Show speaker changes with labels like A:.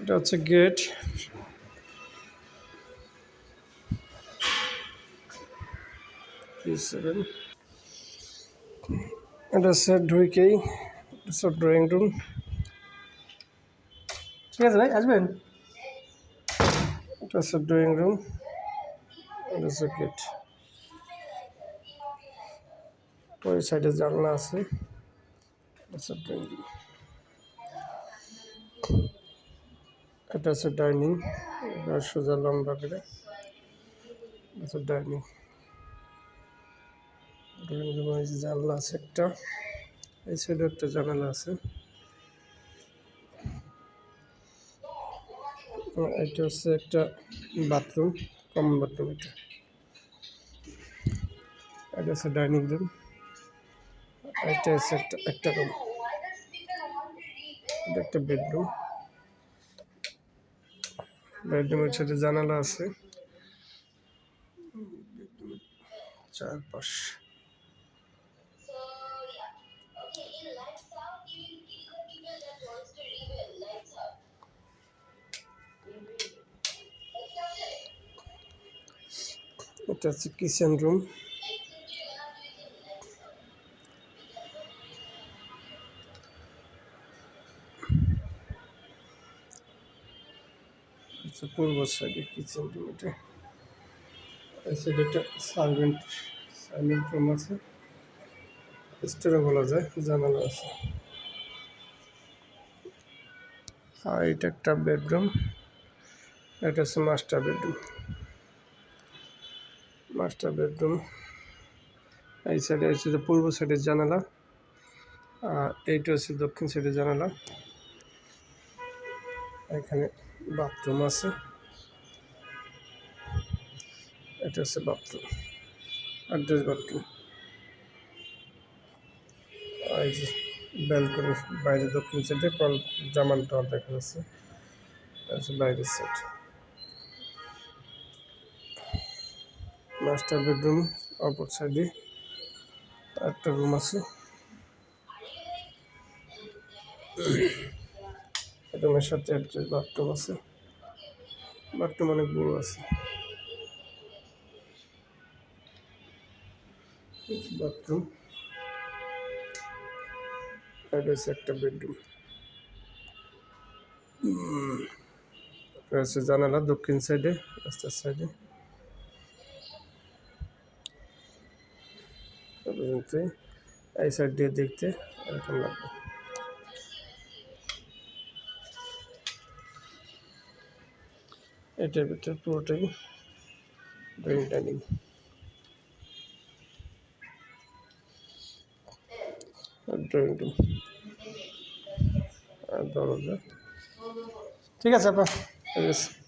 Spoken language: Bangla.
A: এটা হচ্ছে গেট এটা হচ্ছে ঢুইকেই সব ড্রয়িং রুম
B: ঠিক আছে ভাই, আসবেন?
A: এটা হচ্ছে ড্রয়িং রুম এটা হচ্ছে গেট ওই সাইডে জানলা আছে, এটা হচ্ছে ড্রয়িং রুম এটা হচ্ছে ডাইনিং সোজা লম্বা করে। এটা ডাইনিং। ড্রয়িং রুমে জানলা আছে একটা, এই সাইডে একটা জানালা আছে। এটা হচ্ছে একটা বাথরুম, কমন বাথরুম এটা। এটা হচ্ছে ডাইনিং রুম। এটা হচ্ছে একটা একটা রুম। এটা একটা বেডরুম। বেডরুমের সাথে জানালা আছে। চারপাশ। এটা হচ্ছে কিচেন রুম আচ্ছা পূর্ব সাইডে কিচেন রুম এটা সাইডে একটা সার্ভেন্ট সার্ভেন্ট রুম আছে। স্টোরও বলা যায়, জানালা আছে। আর এটা একটা বেডরুম এটা হচ্ছে মাস্টার বেডরুম মাস্টার বেডরুম এই সাইডে হচ্ছে পূর্ব সাইডের জানালা, আর এইটা হচ্ছে দক্ষিণ সাইডের জানালা। এখানে বাথরুম আছে। এটা হচ্ছে বাথরুম অ্যাড্রেস বাথরুম এই যে ব্যালকনি বাইরে দক্ষিণ সাইডে কল জামান টাওয়ার দেখা যাচ্ছে এটা বাইরের সাইড মাস্টার বেডরুম অপর সাইডে একটা রুম আছে। রুমের সাথে একটা বাথরুম আছে বাথরুম অনেক বড় আছে। বাথরুম হচ্ছে একটা বেডরুম। হচ্ছে জানালা দক্ষিণ সাইডে, রাস্তার সাইডে। এই সাইড দিয়ে দেখতে এরকম লাগবে। এটার ভিতরে পুরোটাই ড্রয়িং ডাইনিং ড্রয়িং রুম আর দরজা।
B: ঠিক আছে আপনার
A: ঠিক আছে।